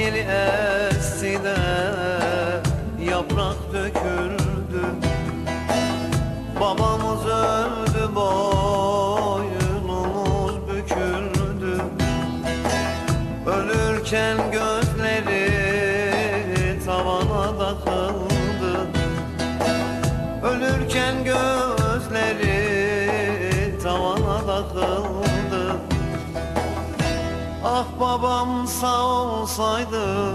yeli esti de yaprak döküldü. Babamız öldü boynumuz büküldü. Ölürken gözleri Ah babam sağ olsaydı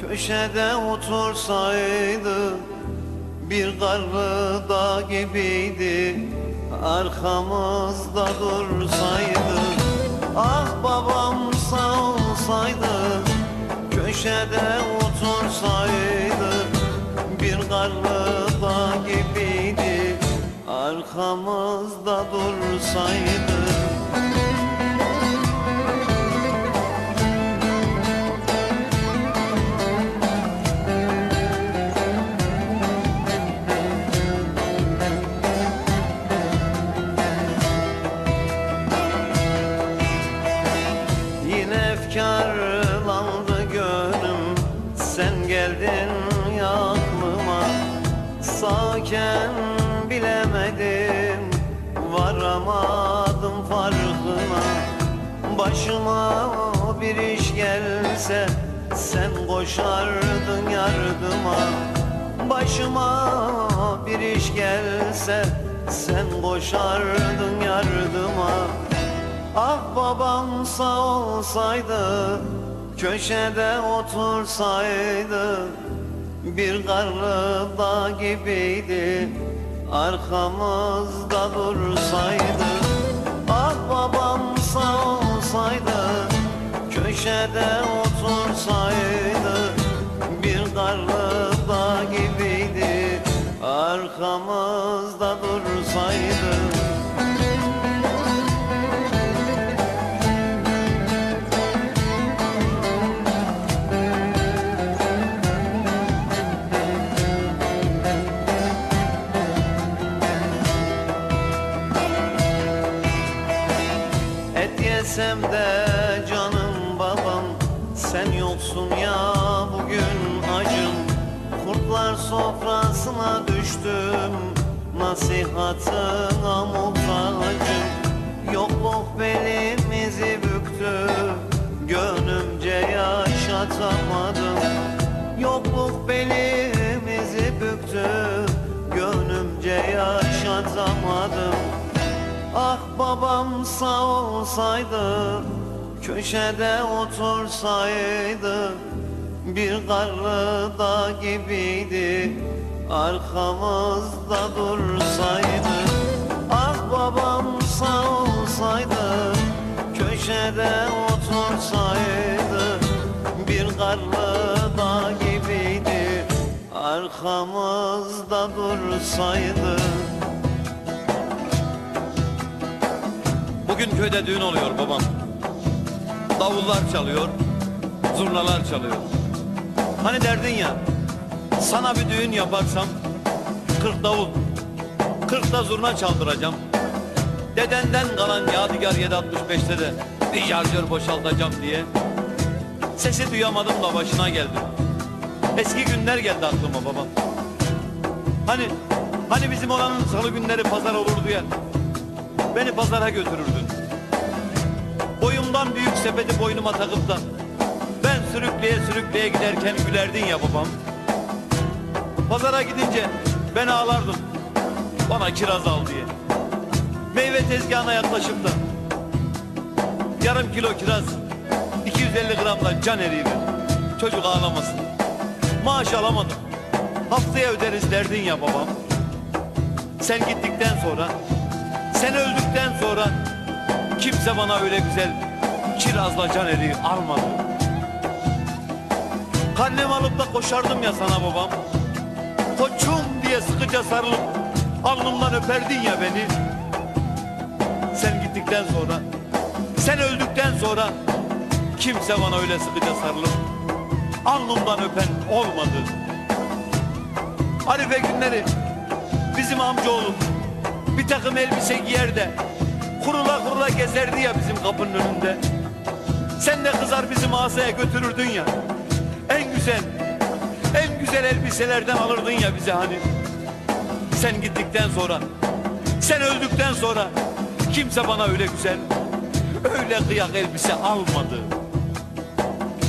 Köşede otursaydı Bir karlı dağ gibiydi Arkamızda dursaydı. Ah babam sağ olsaydı Köşede otursaydı Bir karlı dağ gibiydi Arkamızda dursaydı Yine efkarlandı gönlüm Sen geldin ya aklıma Sağken bilemedim Varamadım farkına. Başıma bir iş gelse Sen koşardın yardıma. Başıma bir iş gelse Sen koşardın yardıma Ah babam sağ olsaydı Köşede otursaydı Bir karlı dağ gibiydi Arkamızda dursaydı. Ah babam sağ olsaydı Köşede otursaydı Bir karlı dağ gibiydi Arkamızda dursaydı Yesem de canım babam Sen yoksun ya bugün acım. Kurtlar sofrasına düştüm Nasihatına muhtacım Yokluk belimizi büktü Gönlümce yaşatamadım. Yokluk belimizi büktü Gönlümce yaşatamadım babam sağ olsaydı Köşede otursaydı Bir karlı dağ gibiydi Arkamızda dursaydı. Ah babam sağ olsaydı Köşede otursaydı Bir karlı dağ gibiydi Arkamızda dursaydı Bugün köyde düğün oluyor babam. Davullar çalıyor, zurnalar çalıyor. Hani derdin ya, sana bir düğün yaparsam 40 davul, 40 da zurna çaldıracağım. Dedenden kalan Yadigar 765'te de bir şarjör boşaltacağım diye. Sesi duyamadım da başına geldim. Eski günler geldi aklıma babam. Hani, hani bizim olanın salı günleri pazar olurdu ya. Beni pazara götürürdün. Boyumdan büyük sepeti boynuma takıp da ben sürükleye sürükleye giderken gülerdin ya babam. Pazara gidince ben ağlardım. Bana kiraz al diye. Meyve tezgahına yaklaşıp da yarım kilo kiraz 250 gramla can ver. Çocuk ağlamasın. Maaş alamadım. Haftaya öderiz derdin ya babam. Sen gittikten sonra sen öldükten sonra kimse bana öyle güzel kirazla can eriği almadı. Karnemi alıp da koşardım ya sana babam. Koçum diye sıkıca sarılıp alnımdan öperdin ya beni. Sen gittikten sonra, sen öldükten sonra kimse bana öyle sıkıca sarılıp alnımdan öpen olmadı. Arife günleri bizim amcaoğlu bir takım elbise giyer de kurula kurula gezerdi ya bizim kapının önünde. Sen de kızar bizim asaya götürürdün ya. En güzel, en güzel elbiselerden alırdın ya bize hani. Sen gittikten sonra, sen öldükten sonra kimse bana öyle güzel, öyle kıyak elbise almadı.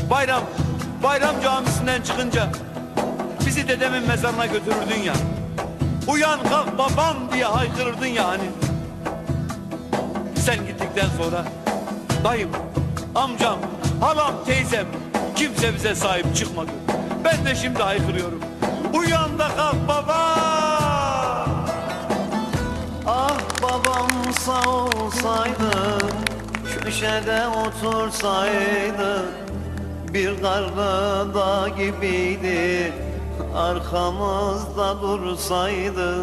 Bayram, bayram camisinden çıkınca bizi dedemin mezarına götürürdün ya. Uyan kalk babam diye haykırırdın ya hani. Sen gittikten sonra dayım, amcam, halam, teyzem kimse bize sahip çıkmadı. Ben de şimdi haykırıyorum. Uyan da kalk baba. Ah babam sağ olsaydı Köşede otursaydı Bir karlı dağ gibiydi Arkamızda dursaydı